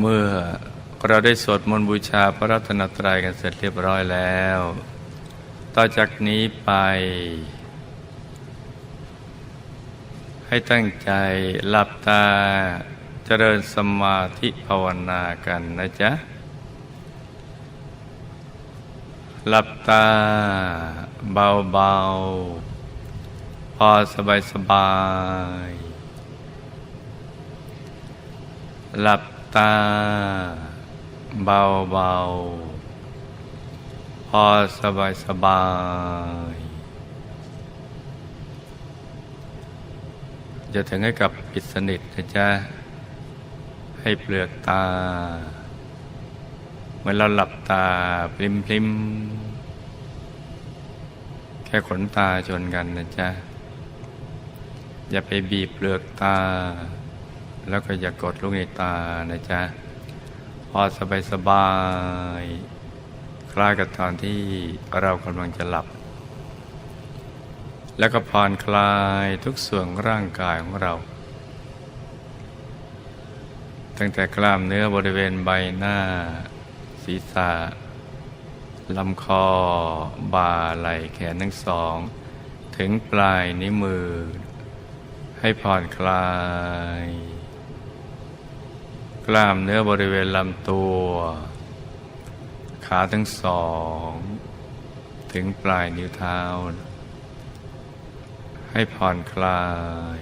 เมื่อเราได้สวดมนต์บูชาพระรัตนตรัยกันเสร็จเรียบร้อยแล้ว ต่อจากนี้ไป ให้ตั้งใจหลับตาเจริญสมาธิภาวนากันนะจ๊ะ หลับตาเบาๆ พอสบายสบายๆหลับ ตา เบาๆพอสบายสบายๆจะถึงให้กับปิดสนิทนะจ๊ะให้เปลือกตา เหมือนเราหลับตาพลิมพลิมๆแค่ขนตาชนกันนะจ๊ะอย่าไปบีบเปลือกตา แล้วก็อย่ากดลูกในตานะจ๊ะพอสบายสบายคล้ายกับตอนที่เรากำลังจะหลับ แล้วก็ผ่อนคลายทุกส่วนร่างกายของเรา ตั้งแต่กล้ามเนื้อบริเวณใบหน้า ศีรษะลำคอ บ่าไหล่แขนทั้งสอง ถึงปลายนิ้วมือ ให้ผ่อนคลาย กล้ามเนื้อบริเวณลำตัว ขาทั้งสอง ถึงปลายนิ้วเท้า ให้ผ่อนคลาย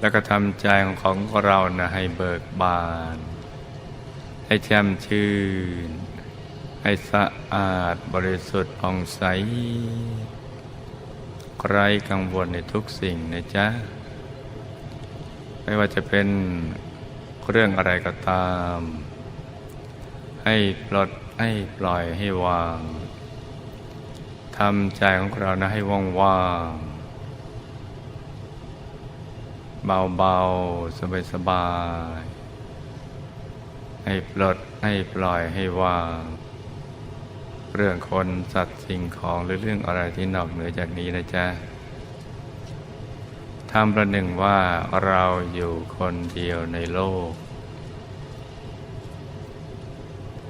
แล้วก็ทำใจของของเรานะให้เบิกบาน ให้แจ่มชื่น ให้สะอาดบริสุทธิ์ผ่องใสไร้กังวลในทุกสิ่งนะจ๊ะ ไม่ว่าจะเป็นเรื่องอะไรก็ตาม ให้ปลดให้ปล่อยให้วางทำใจของเรานะให้ว่างว่างๆเบาๆสบายๆให้ปลดให้ปล่อยให้วาง เรื่องคนสัตว์สิ่งของหรือเรื่องอะไรที่นอกเหนือจากนี้นะจ๊ะ ทำประหนึ่งว่าเราอยู่คนเดียวในโลก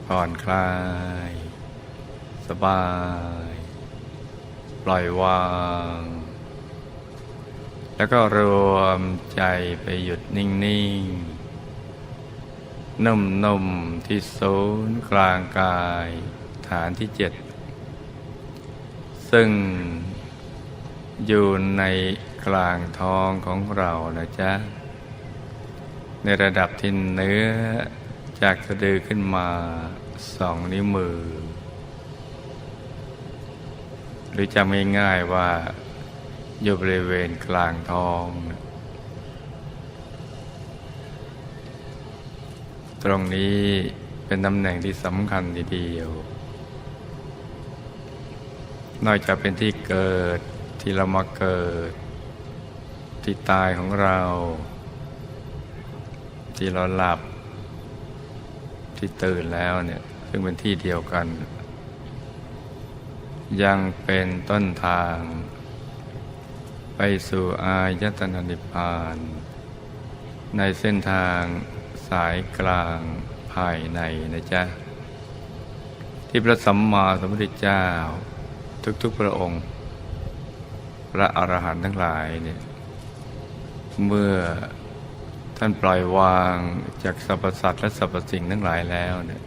ผ่อนคลาย สบาย ปล่อยวาง แล้วก็รวมใจไปหยุดนิ่ง ๆ นุ่ม ๆ ที่ศูนย์กลางกาย ฐานที่เจ็ด ซึ่งอยู่ใน กลางท้องของเรานะจ๊ะ ในระดับที่เนื้อจากสะดือขึ้นมาสองนิ้วมือ หรือจำง่ายว่า อยู่บริเวณกลางท้อง ตรงนี้เป็นตำแหน่งที่สำคัญทีเดียว นอกจากเป็นที่เกิดที่เรามาเกิด ที่ตายของเรา ที่เราหลับที่ตื่นแล้วเนี่ยซึ่งเป็นที่เดียวกัน ยังเป็นต้นทาง ไปสู่อายตนะนิพพาน ในเส้นทางสายกลางภายในนะจ๊ะ ที่พระสัมมาสัมพุทธเจ้า ทุกๆพระองค์ พระอรหันต์ทั้งหลายเนี่ย เมื่อท่านปล่อยวางจากสรรพสัตว์และสรรพสิ่งทั้งหลายแล้วเนี่ย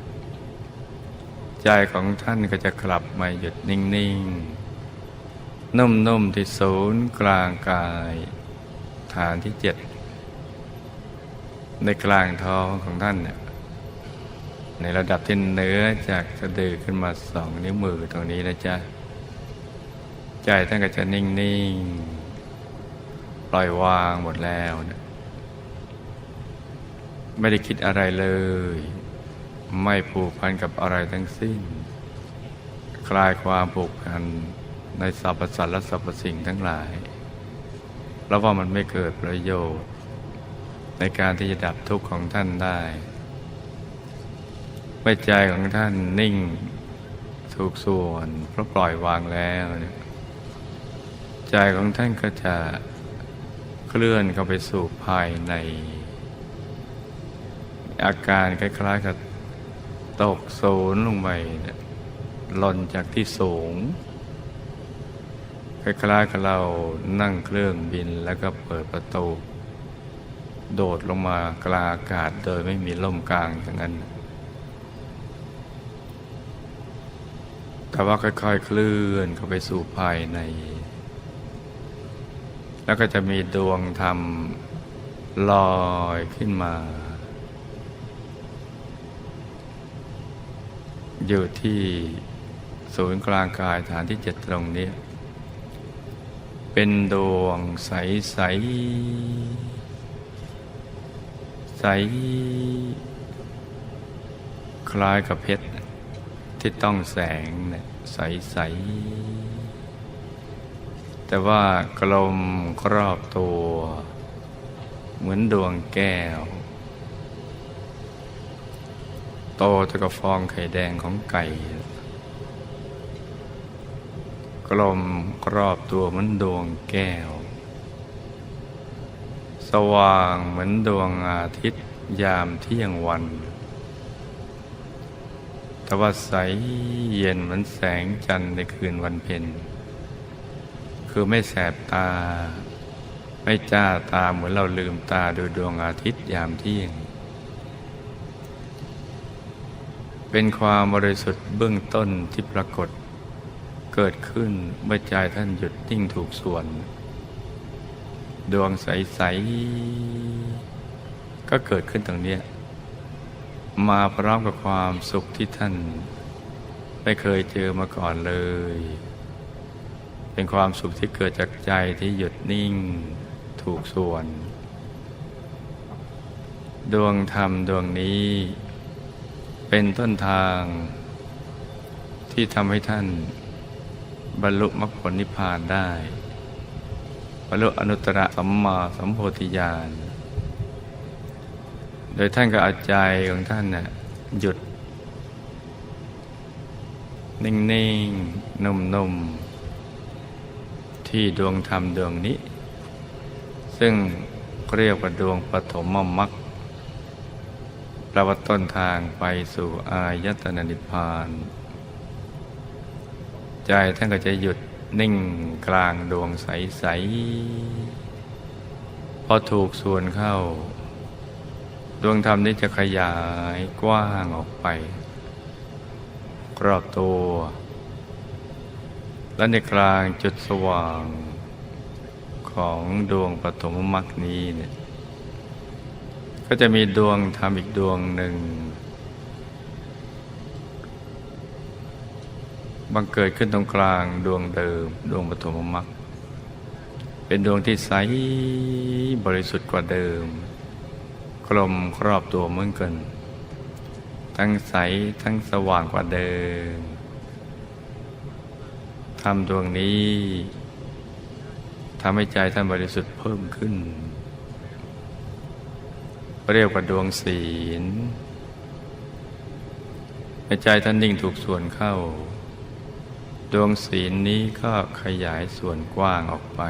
ใจของท่านก็จะกลับมาหยุดนิ่งๆ นุ่มๆที่ศูนย์กลางกาย ฐานที่เจ็ด ในกลางท้องของท่านเนี่ยในระดับที่เนื้อจากสะดือขึ้นมาสองนิ้วมือตรงนี้นะจ๊ะ ใจท่านก็จะนิ่งๆ ปล่อยวางหมดแล้วเนี่ยไม่ได้คิดอะไรเลย ไม่ผูกพันกับอะไรทั้งสิ้น คลายความผูกพันในสรรพสัตว์และสรรพสิ่งทั้งหลาย แล้วว่ามันไม่เกิดประโยชน์ ในการที่จะดับทุกข์ของท่านได้เมื่อใจของท่านนิ่งถูกส่วนเพราะปล่อยวางแล้วเนี่ยใจของท่านก็จะ เคลื่อนเข้าไปสู่ภายใน อาการคล้ายๆกับตกศูนย์ลงไปหล่นจากที่สูง คล้ายๆกับเรานั่งเครื่องบินแล้วก็เปิดประตู โดดลงมากลาอากาศโดยไม่มีล่มกลางอย่างนั้น แต่ว่าค่อยๆเคลื่อนเข้าไปสู่ภายใน แล้วก็จะมีดวงธรรมลอยขึ้นมา อยู่ที่ศูนย์กลางกายฐานที่เจ็ดตรงนี้ เป็นดวงใสใสใส คล้ายกับเพชร ที่ต้องแสงเนี่ยใสใส แต่ว่ากลมครอบตัว เหมือนดวงแก้ว โตเท่ากับฟองไข่แดงของไก่ กลมครอบตัวเหมือนดวงแก้ว สว่างเหมือนดวงอาทิตย์ยามเที่ยงวันแต่ว่าใสเย็นเหมือนแสงจันทร์ในคืนวันเพ็ญ คือไม่แสบตา ไม่จ้าตาเหมือนเราลืมตาดูดวงอาทิตย์ยามเที่ยง เป็นความบริสุทธิ์เบื้องต้นที่ปรากฏ เกิดขึ้นเมื่อใจท่านหยุดนิ่งถูกส่วน ดวงใส ๆ ก็เกิดขึ้นตรงนี้ มาพร้อมกับความสุขที่ท่าน ไม่เคยเจอมาก่อนเลย เป็นความสุขที่เกิดจากใจที่หยุดนิ่งถูกส่วน ดวงธรรมดวงนี้ เป็นต้นทาง ที่ทำให้ท่าน บรรลุมรรคผลนิพพานได้ บรรลุอนุตตรสัมมาสัมโพธิญาณโดยท่านก็เอาใจของท่านน่ะหยุด นิ่งๆนุ่มๆ ที่ดวงธรรมดวงนี้ ซึ่งเรียกว่าดวงปฐมมรรคประวัติต้นทางไปสู่อายตนะนิพพาน ใจท่านก็จะหยุดนิ่งกลางดวงใส ๆ พอถูกส่วนเข้า ดวงธรรมนี้จะขยายกว้างออกไป รอบตัว และในกลางจุดสว่างของดวงปฐมมรรคนี้เนี่ยก็จะมีดวงธรรมอีกดวงหนึ่งบังเกิดขึ้นตรงกลางดวงเดิม ดวงปฐมมรรคเป็นดวงที่ใสบริสุทธิ์กว่าเดิม กลมครอบตัวเหมือนกัน ทั้งใสทั้งสว่างกว่าเดิม ทำดวงนี้ทำให้ใจท่านบริสุทธิ์เพิ่มขึ้น เรียกว่าดวงศีลในใจท่านนิ่งถูกส่วนเข้า ดวงศีลนี้ก็ขยายส่วนกว้างออกไป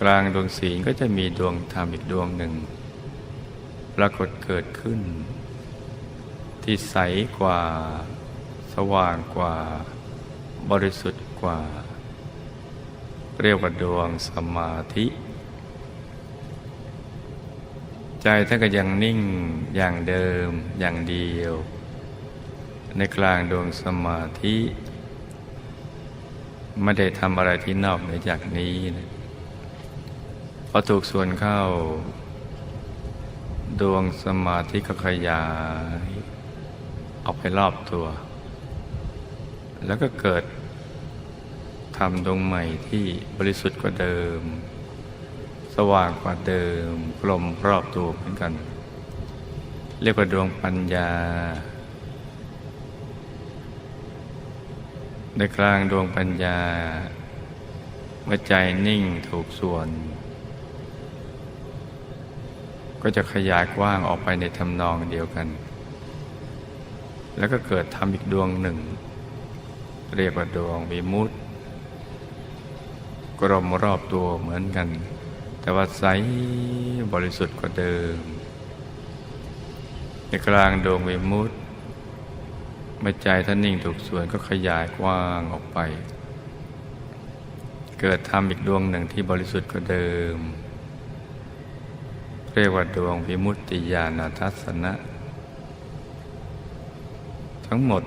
กลางดวงศีลก็จะมีดวงธรรมอีกดวงหนึ่ง ปรากฏเกิดขึ้น ที่ใสกว่า สว่างกว่า บริสุทธิ์กว่า เรียกว่าดวงสมาธิ ใจท่านก็ยังนิ่งอย่างเดิมอย่างเดียว ในกลางดวงสมาธิ ไม่ได้ทำอะไรที่นอกเหนือจากนี้นะพอถูกส่วนเข้า ดวงสมาธิก็ขยายออกไปรอบตัว แล้วก็เกิดทำดวงใหม่ที่บริสุทธิ์กว่าเดิม สว่างกว่าเดิม กลมรอบตัวเหมือนกัน เรียกว่าดวงปัญญา ในกลางดวงปัญญาเมื่อใจนิ่งถูกส่วน ก็จะขยายกว้างออกไปในทำนองเดียวกัน แล้วก็เกิดทำอีกดวงหนึ่ง เรียกว่าดวงวิมุตติกลมรอบตัวเหมือนกัน แต่ว่าใสบริสุทธิ์กว่าเดิม ในกลางดวงวิมุตติเมื่อใจท่านนิ่งถูกส่วนก็ขยายกว้างออกไป เกิดธรรมอีกดวงหนึ่งที่บริสุทธิ์กว่าเดิม เรียกว่าดวงวิมุตติญาณทัศนะ ทั้งหมด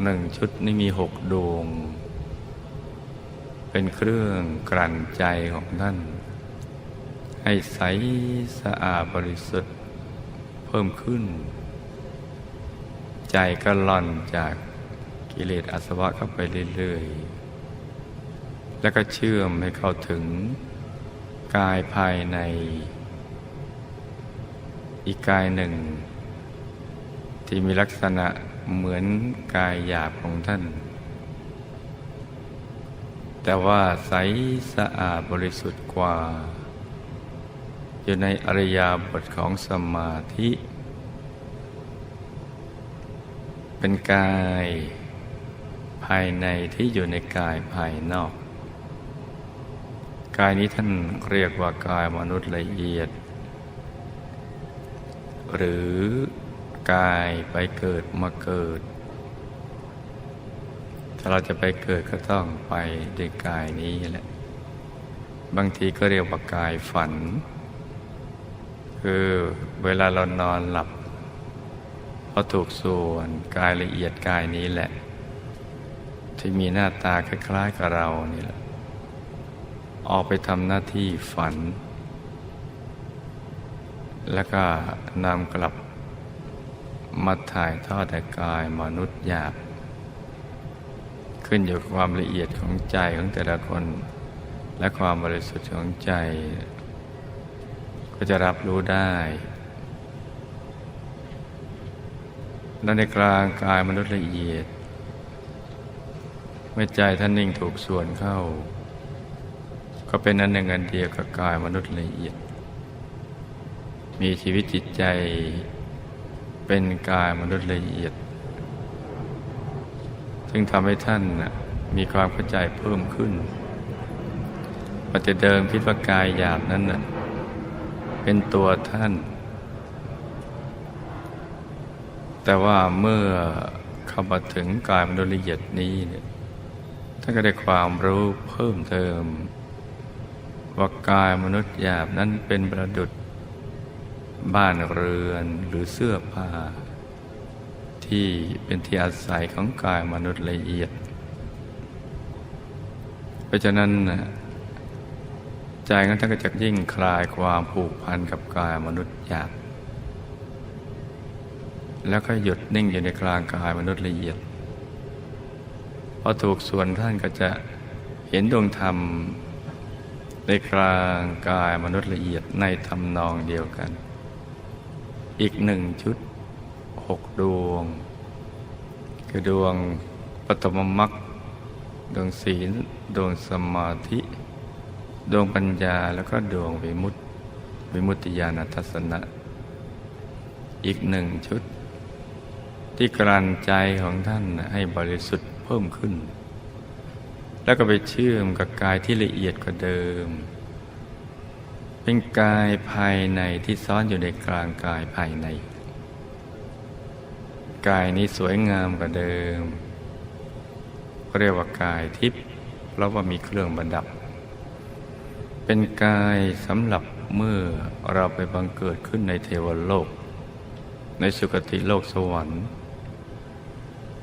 หนึ่งชุดนี้มีหกดวง เป็นเครื่องกลั่นใจของท่าน ให้ใสสะอาดบริสุทธิ์เพิ่มขึ้น ใจก็หล่อนจากกิเลสอาสวะเข้าไปเรื่อยๆ แล้วก็เชื่อมให้เข้าถึงกายภายใน อีกกายหนึ่ง ที่มีลักษณะ เหมือนกายหยาบของท่าน แต่ว่าใสสะอาดบริสุทธิ์กว่า อยู่ในอริยาบทของสมาธิ เป็นกายภายในที่อยู่ในกายภายนอก กายนี้ท่านเรียกว่ากายมนุษย์ละเอียด หรือ กายไปเกิดมาเกิด ถ้าเราจะไปเกิดก็ต้องไปด้วยกายนี้แหละ บางทีก็เรียกว่ากายฝัน คือเวลาเรานอนหลับพอถูกส่วนกายละเอียดกายนี้แหละ ที่มีหน้าตาคล้ายๆกับเรานี่แหละ ออกไปทำหน้าที่ฝัน แล้วก็นำกลับ มาถ่ายทอดแต่กายมนุษย์หยาบ ขึ้นอยู่กับความละเอียดของใจของแต่ละคน และความบริสุทธิ์ของใจ ก็จะรับรู้ได้และในกลางกายมนุษย์ละเอียด เมื่อใจท่านนิ่งถูกส่วนเข้า ก็เป็นอันหนึ่งอันเดียวกับกายมนุษย์ละเอียด มีชีวิตจิตใจ เป็นกายมนุษย์ละเอียด ซึ่งทำให้ท่านมีความเข้าใจเพิ่มขึ้นปัจจุเดิมคิดว่ากายหยาบนั้นนะเป็นตัวท่าน แต่ว่าเมื่อเข้ามาถึงกายมนุษย์ละเอียดนี้เนี่ยท่านก็ได้ความรู้เพิ่มเติมว่ากายมนุษย์หยาบนั้นเป็นประดุษ บ้านเรือนหรือเสื้อผ้า ที่เป็นที่อาศัยของกายมนุษย์ละเอียด เพราะฉะนั้นใจของท่านก็จะยิ่งคลายความผูกพันกับกายมนุษย์หยาบแล้วก็หยุดนิ่งอยู่ในกลางกายมนุษย์ละเอียดพอถูกส่วนท่านก็จะเห็นดวงธรรมในกลางกายมนุษย์ละเอียดในทำนองเดียวกัน อีกหนึ่งชุดหกดวง คือดวงปฐมมรรคดวงศีล ดวงสมาธิ ดวงปัญญาแล้วก็ดวงวิมุตติวิมุตติญาณทัศนะ อีกหนึ่งชุด ที่กลั่นใจของท่านให้บริสุทธิ์เพิ่มขึ้น แล้วก็ไปเชื่อมกับกายที่ละเอียดกว่าเดิม เป็นกายภายในที่ซ้อนอยู่ในกลางกายภายใน กายนี้สวยงามกว่าเดิม เรียกว่ากายทิพย์เพราะว่ามีเครื่องประดับ เป็นกายสำหรับเมื่อเราไปบังเกิดขึ้นในเทวโลก ในสุคติโลกสวรรค์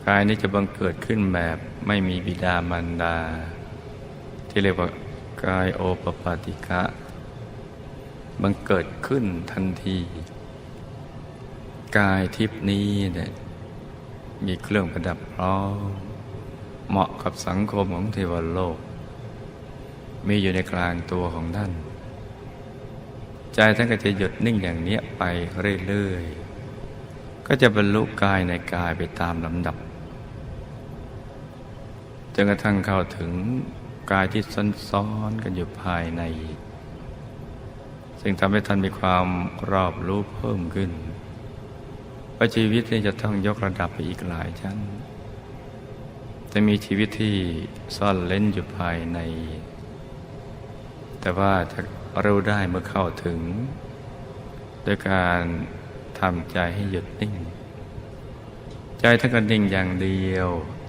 กายนี้จะบังเกิดขึ้นแบบไม่มีบิดามารดา ที่เรียกว่ากายโอปปาติกะ บังเกิดขึ้นทันที กายทิพนี้เนี่ยมีเครื่องประดับพร้อมเหมาะกับสังคมของเทวโลก มีอยู่ในกลางตัวของท่าน ใจท่านก็จะหยุดนิ่งอย่างนี้ไปเรื่อยๆ ก็จะบรรลุกายในกายไปตามลำดับจนกระทั่งเข้าถึงกายที่ซ้อนๆกันอยู่ภายใน ซึ่งทำให้ท่านมีความรอบรู้เพิ่มขึ้นว่าชีวิตนี้จะต้องยกระดับไปอีกหลายชั้น จะมีชีวิตที่ซ่อนเล่นอยู่ภายใน แต่ว่าจะรู้ได้เมื่อเข้าถึง ด้วยการททำใจให้หยุดนิ่ง ใจท่านก็นิ่งอย่างเดียว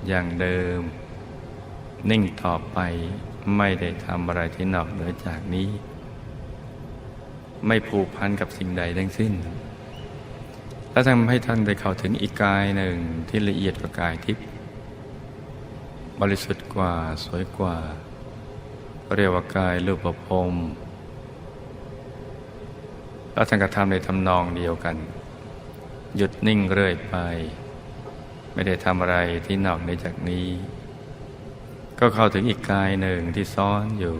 อย่างเดิม นิ่งต่อไปไม่ได้ทำอะไรที่นอกเหนือจากนี้ ไม่ผูกพันกับสิ่งใดทั้งสิ้น และทำให้ท่านได้เข้าถึงอีกกายหนึ่งที่ละเอียดกว่ากายทิพย์บริสุทธิ์กว่าสวยกว่า เรียกว่ากายรูปภพแล้วท่านก็ทำในทำนองเดียวกัน หยุดนิ่งเรื่อยไป ไม่ได้ทำอะไรที่นอกเหนือจากนี้ ก็เข้าถึงอีกกายหนึ่งที่ซ้อนอยู่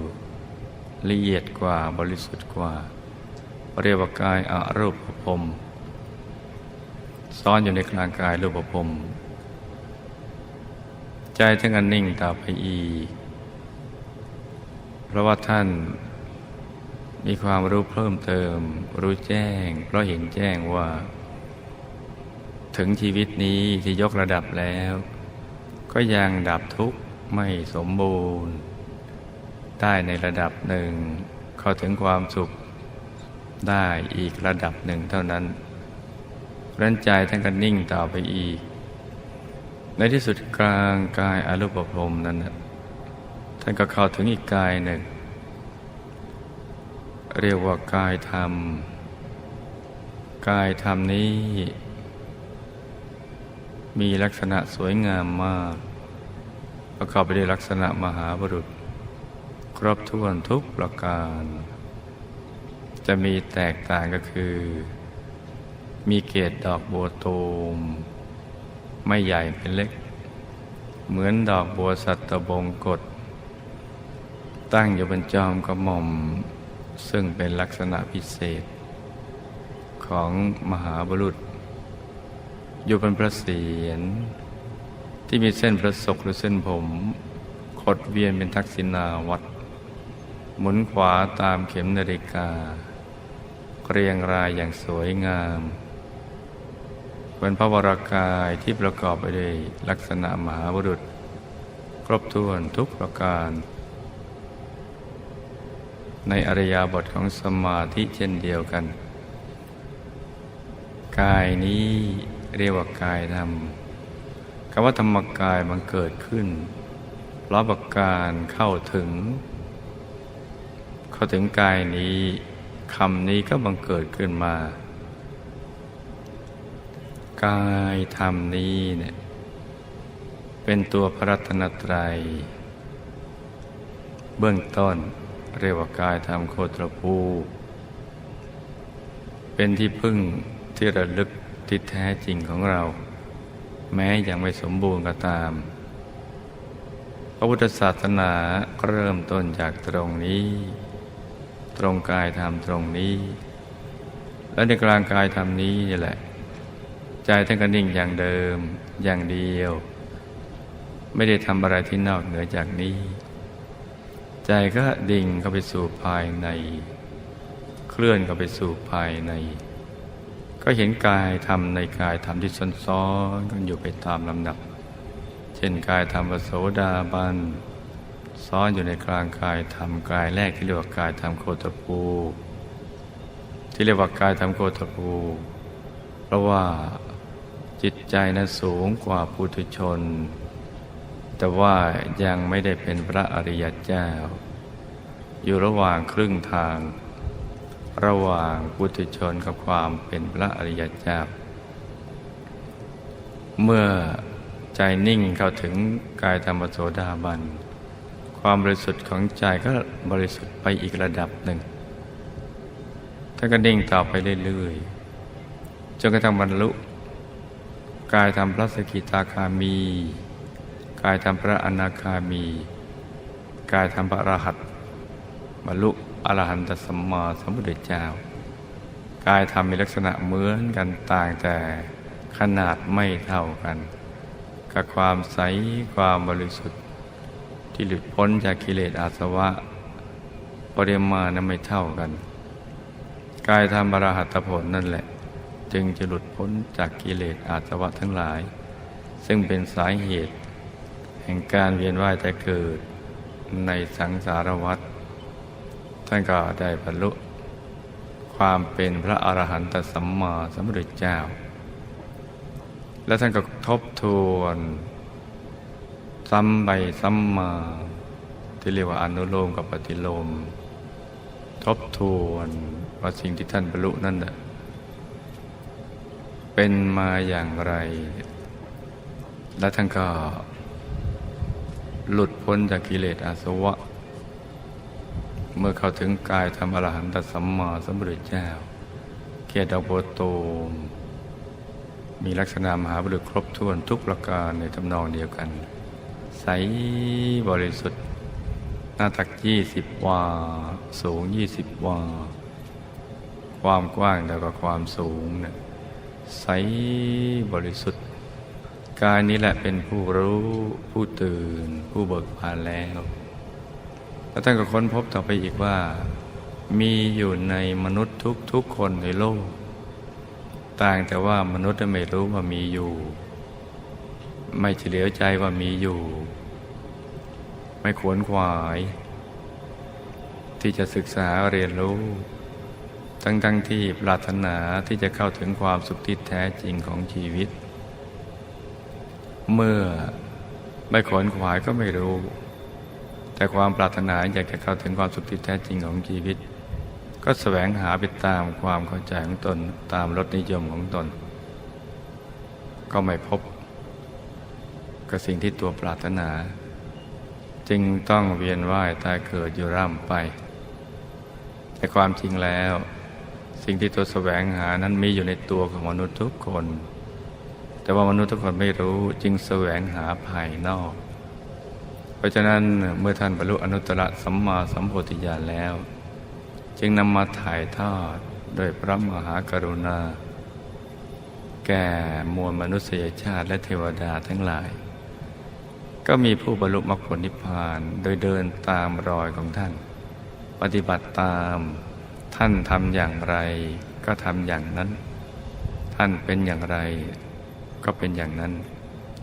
ละเอียดกว่าบริสุทธิ์กว่า เรียกว่ากายอารูปภพซ้อนอยู่ในกลางกายรูปภพใจทั้งอันนิ่งต่อไปอีก เพราะว่าท่านมีความรู้เพิ่มเติม รู้แจ้ง เพราะเห็นแจ้งว่า ถึงชีวิตนี้ที่ยกระดับแล้ว ก็ยังดับทุกข์ไม่สมบูรณ์ ได้ในระดับหนึ่ง เข้าถึงความสุข ได้อีกระดับหนึ่งเท่านั้นรันใจท่านก็นิ่งต่อไปอีก ในที่สุดกลางกายอรูปภพนั้นนะท่านก็เข้าถึงอีกกายหนึ่ง เรียกว่ากายธรรม กายธรรมนี้ มีลักษณะสวยงามมาก ประกอบไปด้วยลักษณะมหาบุรุษ ครบถ้วนทุกประการ จะมีแตกต่างก็คือ มีเกศดอกบัวตูม ไม่ใหญ่เป็นเล็ก เหมือนดอกบัวสัตบงกฎตั้งอยู่บนจอมกระหม่อม ซึ่งเป็นลักษณะพิเศษ ของมหาบุรุษ อยู่บนพระเศียรที่มีเส้นประศกหรือเส้นผมขดเวียนเป็นทักษิณาวัด หมุนขวาตามเข็มนาฬิกา เรียงรายอย่างสวยงามเป็นพระวรากายที่ประกอบไปด้วยลักษณะมหาบุรุษ ครบถ้วนทุกประการ ในอริยบทของสมาธิเช่นเดียวกัน กายนี้เรียกว่ากายธรรมคำว่าธรรมกายมันเกิดขึ้นราะประการเข้าถึง เข้าถึงกายนี้ คำนี้ก็บังเกิดขึ้นมา กายธรรมนี้เนี่ยเป็นตัวพระรัตนตรัย เบื้องต้นเรียกว่ากายธรรมโคตรภูเป็นที่พึ่งที่ระลึกที่แท้จริงของเรา แม้ยังไม่สมบูรณ์ก็ตาม พระพุทธศาสนาเริ่มต้นจากตรงนี้ ตรงกายธรรมตรงนี้ และในกลางกายธรรมนี้นี่แหละ ใจท่านก็นิ่งอย่างเดิมอย่างเดียว ไม่ได้ทำอะไรที่นอกเหนือจากนี้ ใจก็ดิ่งเข้าไปสู่ภายใน เคลื่อนเข้าไปสู่ภายใน ก็เห็นกายธรรมในกายธรรมที่ซ้อนๆกันอยู่ไปตามลำดับ เช่นกายธรรมวโสดาบัน ซ้อนอยู่ในกลางกายธรรมกายแรกที่เรียกว่ากายธรรมโคตภู ที่เรียกว่ากายธรรมโคตภู เพราะว่าจิตใจนั้นสูงกว่าปุถุชน แต่ว่ายังไม่ได้เป็นพระอริยเจ้า อยู่ระหว่างครึ่งทาง ระหว่างปุถุชนกับความเป็นพระอริยเจ้า เมื่อใจนิ่งเข้าถึงกายธรรมโสดาบัน ความบริสุทธิ์ของใจก็บริสุทธิ์ไปอีกระดับหนึ่งท่านก็นิ่งต่อไปเรื่อยๆจนกระทั่งบรรลุ กายธรรมพระสกิทาคามี กายธรรมพระอนาคามี กายธรรมพระอรหัตบรรลุอรหันตสัมมาสัมพุทธเจ้ากายธรรมมีลักษณะเหมือนกันต่างแต่ขนาดไม่เท่ากัน กับความใสความบริสุทธิ์ ที่หลุดพ้นจากกิเลสอาสวะ ปริมาณนั้นไม่เท่ากันกายธรรมอรหัตผลนั่นแหละ จึงจะหลุดพ้นจากกิเลสอาสวะทั้งหลาย ซึ่งเป็นสาเหตุ แห่งการเวียนว่ายแต่เกิดในสังสารวัฏท่านก็ได้บรรลุคความเป็นพระอรหันตสัมมาสัมพุทธเจ้า แล้วท่านก็ทบทวน ซ้ำไปซ้ำมา ที่เรียกว่าอนุโลมกับปฏิโลม ทบทวนว่าสิ่งที่ท่านบรรลุนั่นน่ะเป็นมาอย่างไร และท่านก็ หลุดพ้นจากกิเลสอาสวะ เมื่อเข้าถึงกายธรรมอรหันตสัมมาสัมพุทธเจ้า เกียรติอกโบโตมมีลักษณะมหาบุรุษครบถ้วนทุกประการในทำนองเดียวกัน ใสบริสุทธิ์ หน้าตักยี่สิบวา สูงยี่สิบวา ความกว้างแล้วก็ความสูงเนี่ยใสบริสุทธิ์ กายนี้แหละเป็นผู้รู้ผู้ตื่น ผู้เบิกบานแล้ว แล้วท่านก็ค้นพบต่อไปอีกว่า มีอยู่ในมนุษย์ทุกๆคนในโลก ต่างแต่ว่ามนุษย์ไม่รู้ว่ามีอยู่ ไม่เฉลียวใจว่ามีอยู่ ไม่ขวนขวาย ที่จะศึกษาเรียนรู้ ทั้งๆทที่ปรารถนาที่จะเข้าถึงความสุขที่แท้จริงของชีวิต เมื่อไม่ขวนขวายก็ไม่รู้ แต่ความปรารถนาอยากจะเข้าถึงความสุขที่แท้จริงของชีวิต ก็แสวงหาไปตามความเข้าใจของตนตามรสนิยมของตน ก็ไม่พบ กับสิ่งที่ตัวปรารถนา จึงต้องเวียนว่ายตายเกิดอยู่ร่ำไป แต่ความจริงแล้ว สิ่งที่ตัวแสวงหานั้นมีอยู่ในตัวของมนุษย์ทุกคน แต่ว่ามนุษย์ทุกคนไม่รู้จึงแสวงหาภายนอก เพราะฉะนั้นเมื่อท่านบรรลุอนุตตรสัมมาสัมโพธิญาณแล้ว จึงนำมาถ่ายทอดโดยพระมหากรุณาแก่มวลมนุษยชาติและเทวดาทั้งหลาย ก็มีผู้บรรลุมรรคผลนิพพานโดยเดินตามรอยของท่าน ปฏิบัติตามท่านทำอย่างไร ก็ทำอย่างนั้น ท่านเป็นอย่างไร ก็เป็นอย่างนั้น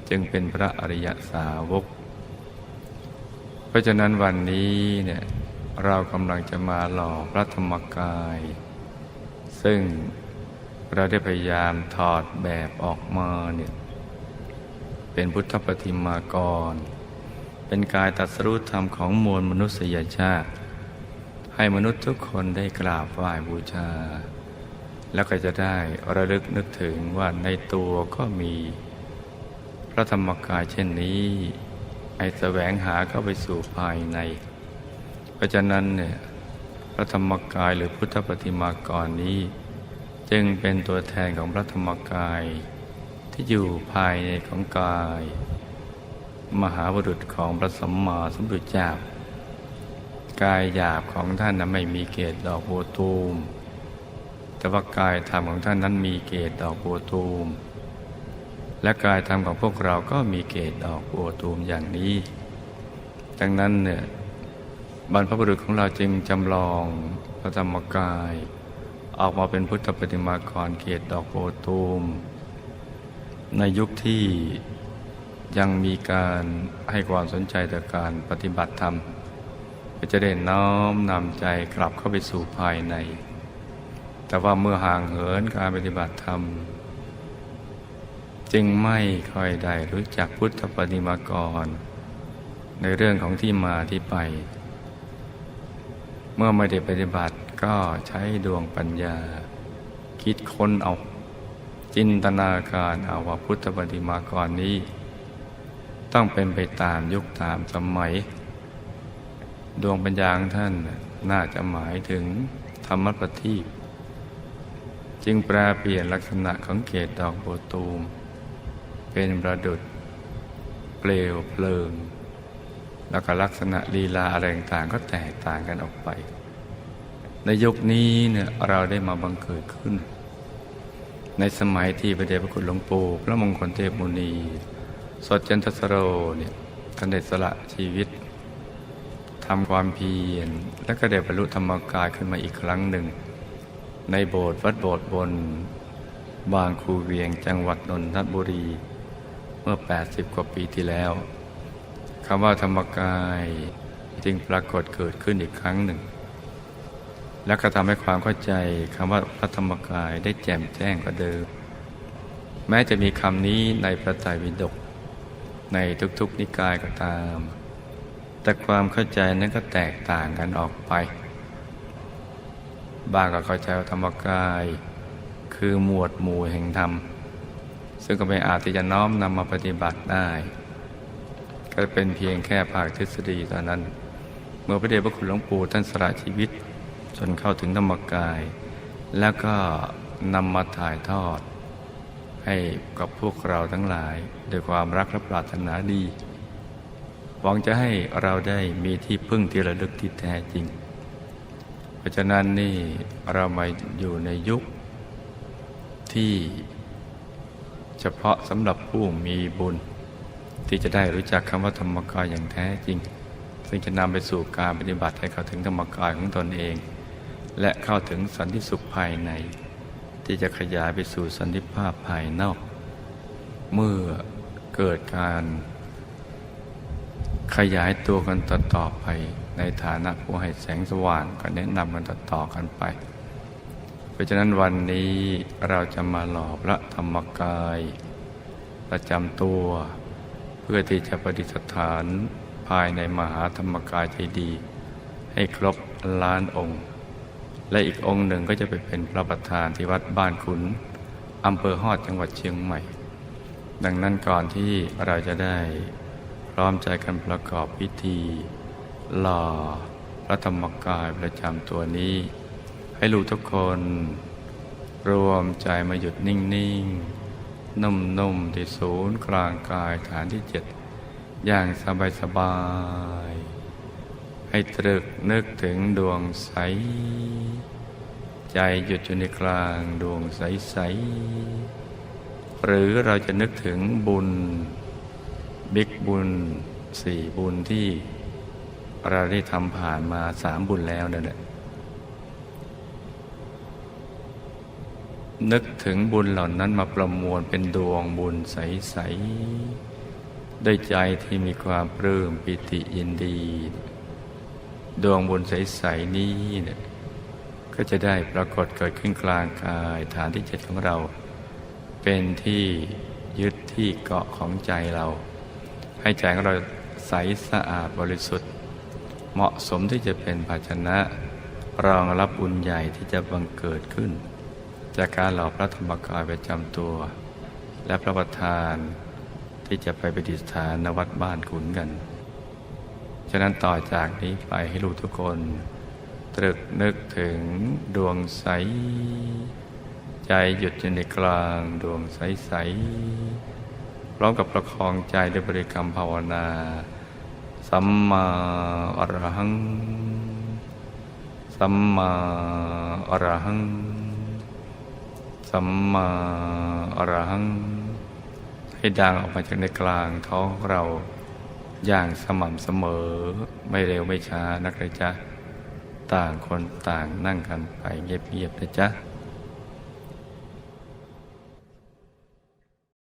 จึงเป็นพระอริยสาวก เพราะฉะนั้นวันนี้เนี่ยเรากำลังจะมาหล่อพระธรรมกาย ซึ่งเราได้พยายามถอดแบบออกมาเนี่ย เป็นพุทธปฏิมากร เป็นกายตรัสรู้ธรรมของมวลมนุษยชาติ ให้มนุษย์ทุกคนได้กราบไหว้บูชา แล้วก็จะได้ระลึกนึกถึงว่าในตัวก็มี พระธรรมกายเช่นนี้ให้แสวงหาเข้าไปสู่ภายใน เพราะฉะนั้นเนี่ยพระธรรมกายหรือพุทธปฏิมากรนี้ จึงเป็นตัวแทนของพระธรรมกาย ที่อยู่ภายในของกาย มหาบุรุษของพระสัมมาสัมพุทธเจ้ากายหยาบของท่านนั้นไม่มีเกศดอกโบวตูม แต่ว่ากายธรรมของท่านนั้นมีเกศดอกโบวตูม และกายธรรมของพวกเราก็มีเกศดอกโบวตูมอย่างนี้ ดังนั้นเนี่ยบรรพบุรุษของเราจึงจำลองพระธรรมกาย ออกมาเป็นพุทธปฏิมากรเกศดอกโบวตูม ในยุคที่ยังมีการให้ความสนใจต่อการปฏิบัติธรรม ก็จะได้น้อมนำใจกลับเข้าไปสู่ภายใน แต่ว่าเมื่อห่างเหินการปฏิบัติธรรม จึงไม่ค่อยได้รู้จักพุทธปฏิมากร ในเรื่องของที่มาที่ไป เมื่อไม่ได้ปฏิบัติก็ใช้ดวงปัญญา คิดค้นเอา จินตนาการเอาว่าพุทธปฏิมากรนี้ ต้องเป็นไปตามยุคตามสมัย ดวงปัญญาของท่านน่าจะหมายถึงธรรมปฏิจึงแปลเปลี่ยนลักษณะของเกตดอกโบตูม เป็นประดุดเปลวเพลิง แล้วก็ลักษณะลีลาอะไรต่างก็แตกต่างกันออกไป ในยุคนี้เนี่ยเราได้มาบังเกิดขึ้น ในสมัยที่พระเดชพระคุณหลวงปู่พระมงคลเทพมุนี สดจันทสโรเนี่ยท่านได้สละชีวิตทำความเพียรและก็ได้บรรลุธรรมกายขึ้นมาอีกครั้งหนึ่ง ในโบสถ์วัดโบสถ์บน บางคูเวียงจังหวัดนนทบุรี เมื่อ 80 กว่าปีที่แล้วคำว่าธรรมกายจึงปรากฏเกิดขึ้นอีกครั้งหนึ่ง แล้วก็ทำให้ความเข้าใจคำว่าพระธรรมกายได้แจ่มแจ้งกว่าเดิม แม้จะมีคำนี้ในพระไตรปิฎกในทุกๆนิกายก็ตาม แต่ความเข้าใจนั้นก็แตกต่างกันออกไป บางก็เข้าใจธรรมกาย คือหมวดหมู่แห่งธรรม ซึ่งก็ไม่อาจที่จะน้อมนำมาปฏิบัติได้ ก็เป็นเพียงแค่ภาคทฤษฎีตอนนั้น เมื่อพระเดชพระคุณหลวงปู่ท่านสละชีวิต จนเข้าถึงธรรมกาย แล้วก็นำมาถ่ายทอด ให้กับพวกเราทั้งหลายด้วยความรักและปรารถนาดี หวังจะให้เราได้มีที่พึ่งที่ระลึกที่แท้จริง เพราะฉะนั้นนี่เรามาอยู่ในยุคที่เฉพาะสำหรับผู้มีบุญ ที่จะได้รู้จักคำว่าธรรมกายอย่างแท้จริง ซึ่งจะนำไปสู่การปฏิบัติให้เข้าถึงธรรมกายของตนเอง และเข้าถึงสันติสุขภายใน ที่จะขยายไปสู่สันติภาพภายนอก เมื่อเกิดการขยายตัวกันต่อๆไปในฐานะผู้ให้แสงสว่างก็แนะนำกันต่อๆกันไป เพราะฉะนั้นวันนี้เราจะมาหล่อพระธรรมกาย ประจำตัว เพื่อที่จะประดิษฐานภายในมหาธรรมกายใจดี ให้ครบล้านองค์ และอีกองค์หนึ่งก็จะไปเป็นพระประธานที่วัดบ้านขุนอำเภอฮอดจังหวัดเชียงใหม่ ดังนั้นก่อนที่เราจะได้พร้อมใจกันประกอบพิธี หล่อพระธรรมกายประจำตัวนี้ ให้ลูกทุกคนรวมใจมาหยุดนิ่งๆ นุ่มๆ ที่ศูนย์กลางกายฐานที่เจ็ดอย่างสบายๆ ให้ตรึกนึกถึงดวงใส ใจหยุดอยู่ในกลางดวงใสๆหรือเราจะนึกถึงบุญ บิ๊กบุญสี่บุญที่เราได้ทำผ่านมาสามบุญแล้วนั่นแหละนึกถึงบุญเหล่านั้นมาประมวลเป็นดวงบุญใส ๆ ด้วยใจที่มีความปลื้มปิติยินดี ดวงบุญใส ๆ นี้เนี่ยก็จะได้ปรากฏเกิดขึ้นกลางกายฐานที่เจ็ดของเรา เป็นที่ยึดที่เกาะของใจเรา ให้ใจของเราใสสะอาดบริสุทธิ์ เหมาะสมที่จะเป็นภาชนะ รองรับบุญใหญ่ที่จะบังเกิดขึ้น จากการหล่อพระธรรมกายประจำตัว และพระประธานที่จะไปประดิษฐานวัดบ้านขุนกัน ฉะนั้นต่อจากนี้ไปให้ลูกทุกคน ตรึกนึกถึงดวงใส ใจหยุดอยู่ในกลางดวงใสๆพร้อมกับประคองใจด้วยบริกรรมภาวนา สัมมาอรหัง สัมมาอรหัง สัมมาอรหัง ให้ดังออกมาจากในกลางท้องเรา อย่างสม่ำเสมอไม่เร็วไม่ช้านักเลยจ้ะต่างคนต่างนั่งกันไปเงียบๆนะจ๊ะ